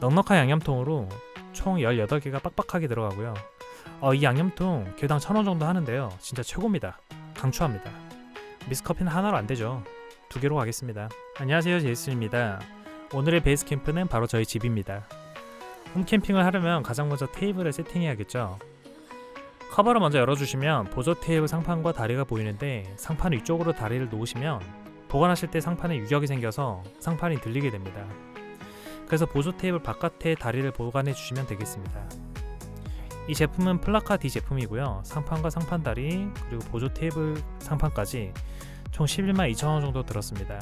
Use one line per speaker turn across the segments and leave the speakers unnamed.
넉넉한 양념통으로 총 18개가 빡빡하게 들어가고요. 어, 이 양념통 개당 1,000원 정도 하는데요. 진짜 최고입니다. 강추합니다. 미스커피는 하나로 안 되죠. 두 개로 가겠습니다. 안녕하세요. 제이슨입니다. 오늘의 베이스 캠프는 바로 저희 집입니다. 홈캠핑을 하려면 가장 먼저 테이블을 세팅해야겠죠. 커버를 먼저 열어주시면 보조 테이블 상판과 다리가 보이는데 상판 위쪽으로 다리를 놓으시면 보관하실 때 상판에 유격이 생겨서 상판이 들리게 됩니다. 그래서 보조 테이블 바깥에 다리를 보관해 주시면 되겠습니다. 이 제품은 플라카 D 제품이고요. 상판과 상판 다리 그리고 보조 테이블 상판까지 총 11만 2천 원 정도 들었습니다.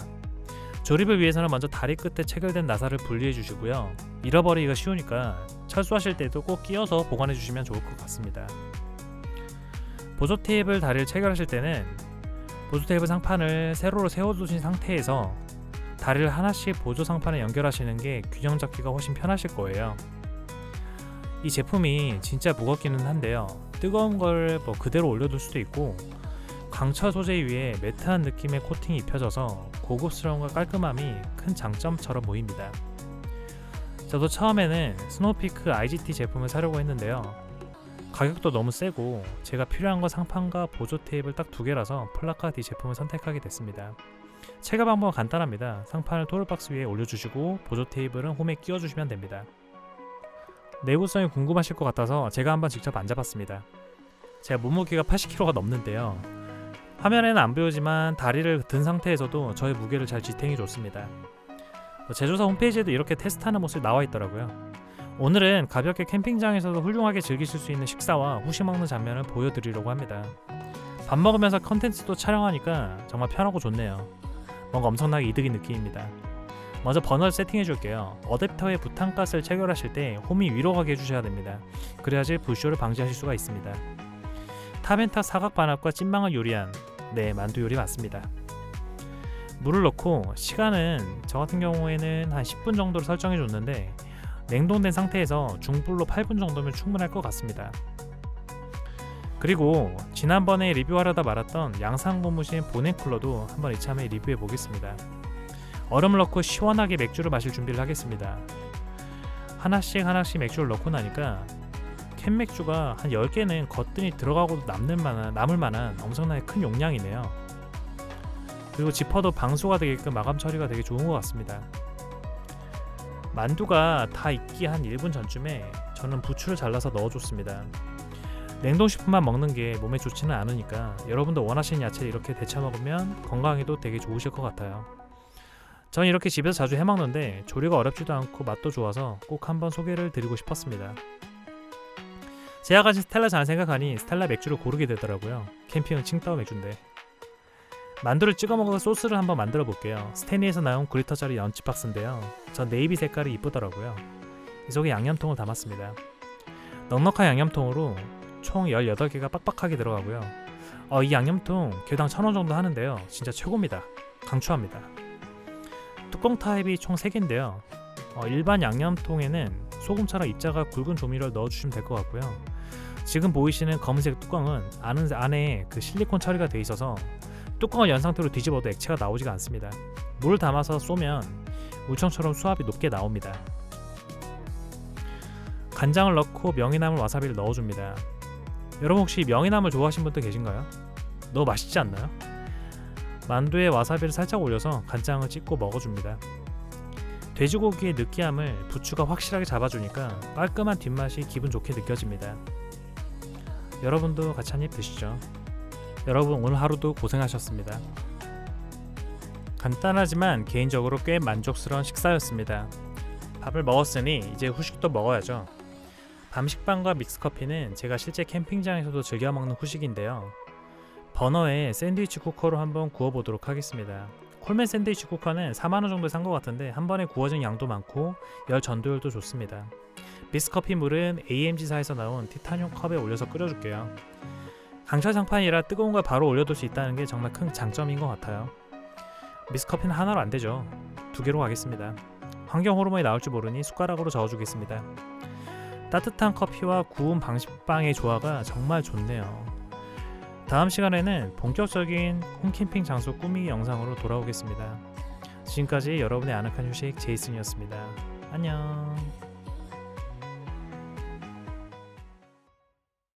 조립을 위해서는 먼저 다리 끝에 체결된 나사를 분리해 주시고요. 잃어버리기가 쉬우니까 철수하실 때도 꼭 끼워서 보관해 주시면 좋을 것 같습니다. 보조 테이블 다리를 체결하실 때는 보조 테이블 상판을 세로로 세워두신 상태에서 다리를 하나씩 보조 상판에 연결하시는 게 균형 잡기가 훨씬 편하실 거예요. 이 제품이 진짜 무겁기는 한데요. 뜨거운 걸 뭐 그대로 올려둘 수도 있고 강철 소재 위에 매트한 느낌의 코팅이 입혀져서 고급스러움과 깔끔함이 큰 장점처럼 보입니다. 저도 처음에는 스노우피크 IGT 제품을 사려고 했는데요. 가격도 너무 세고 제가 필요한 건 상판과 보조 테이블 딱 두 개라서 플라카 D 제품을 선택하게 됐습니다. 체결 방법은 간단합니다. 상판을 토르박스 위에 올려주시고 보조 테이블은 홈에 끼워주시면 됩니다. 내구성이 궁금하실 것 같아서 제가 한번 직접 앉아봤습니다. 제가 몸무게가 80kg가 넘는데요. 화면에는 안 보이지만 다리를 든 상태에서도 저의 무게를 잘 지탱해 줬습니다. 뭐 제조사 홈페이지에도 이렇게 테스트하는 모습이 나와 있더라고요. 오늘은 가볍게 캠핑장에서도 훌륭하게 즐기실 수 있는 식사와 후식 먹는 장면을 보여드리려고 합니다. 밥 먹으면서 컨텐츠도 촬영하니까 정말 편하고 좋네요. 뭔가 엄청나게 이득인 느낌입니다. 먼저 버너를 세팅해 줄게요. 어댑터에 부탄가스를 체결하실 때 홈이 위로 가게 해주셔야 됩니다. 그래야지 불쇼를 방지하실 수가 있습니다. 타벤타 사각 반합과 찐망을 요리한 네 만두 요리 맞습니다. 물을 넣고 시간은 저 같은 경우에는 한 10분 정도로 설정해 줬는데 냉동된 상태에서 중불로 8분 정도면 충분할 것 같습니다. 그리고 지난번에 리뷰하려다 말았던 양산 고무신 보냉 쿨러도 한번 이참에 리뷰해 보겠습니다. 얼음을 넣고 시원하게 맥주를 마실 준비를 하겠습니다. 하나씩 하나씩 맥주를 넣고 나니까 캔 맥주가 한 10개는 거뜬히 들어가고도 남는 만한, 남을 만한 엄청나게 큰 용량이네요. 그리고 지퍼도 방수가 되게끔 마감 처리가 되게 좋은 것 같습니다. 만두가 다 익기 한 1분 전쯤에 저는 부추를 잘라서 넣어줬습니다. 냉동식품만 먹는 게 몸에 좋지는 않으니까 여러분도 원하시는 야채를 이렇게 데쳐 먹으면 건강에도 되게 좋으실 것 같아요. 전 이렇게 집에서 자주 해 먹는데 조리가 어렵지도 않고 맛도 좋아서 꼭 한번 소개를 드리고 싶었습니다. 제가 가진 스텔라 잘 생각하니 스텔라 맥주를 고르게 되더라고요. 캠핑은 칭따오 맥주인데. 만두를 찍어 먹어서 소스를 한번 만들어 볼게요. 스테니에서 나온 그리터짜리 연치 박스인데요. 전 네이비 색깔이 이쁘더라고요. 이 속에 양념통을 담았습니다. 넉넉한 양념통으로 총 18개가 빡빡하게 들어가고요. 어, 이 양념통 개당 1,000원 정도 하는데요. 진짜 최고입니다. 강추합니다. 뚜껑 타입이 총 3개인데요. 어, 일반 양념통에는 소금처럼 입자가 굵은 조미료를 넣어주시면 될 것 같고요. 지금 보이시는 검은색 뚜껑은 안에 그 실리콘 처리가 되어 있어서 뚜껑을 연 상태로 뒤집어도 액체가 나오지가 않습니다. 물을 담아서 쏘면 물청처럼 수압이 높게 나옵니다. 간장을 넣고 명이나물 와사비를 넣어줍니다. 여러분 혹시 명이나물 좋아하시는 분들 계신가요? 너무 맛있지 않나요? 만두에 와사비를 살짝 올려서 간장을 찍고 먹어줍니다. 돼지고기의 느끼함을 부추가 확실하게 잡아주니까 깔끔한 뒷맛이 기분 좋게 느껴집니다. 여러분도 같이 한 입 드시죠. 여러분 오늘 하루도 고생하셨습니다. 간단하지만 개인적으로 꽤 만족스러운 식사였습니다. 밥을 먹었으니 이제 후식도 먹어야죠. 밤식빵과 믹스커피는 제가 실제 캠핑장에서도 즐겨 먹는 후식인데요. 버너에 샌드위치 쿠커로 한번 구워보도록 하겠습니다. 콜맨 샌드위치 쿠커는 4만원 정도에 산것 같은데 한 번에 구워진 양도 많고 열 전도율도 좋습니다. 믹스커피 물은 AMG사에서 나온 티타늄 컵에 올려서 끓여줄게요. 강철 장판이라 뜨거운 걸 바로 올려둘 수 있다는 게 정말 큰 장점인 것 같아요. 미스커피는 하나로 안 되죠. 두 개로 가겠습니다. 환경 호르몬이 나올 줄 모르니 숟가락으로 저어주겠습니다. 따뜻한 커피와 구운 방식빵의 조화가 정말 좋네요. 다음 시간에는 본격적인 홈캠핑 장소 꾸미기 영상으로 돌아오겠습니다. 지금까지 여러분의 아늑한 휴식 제이슨이었습니다. 안녕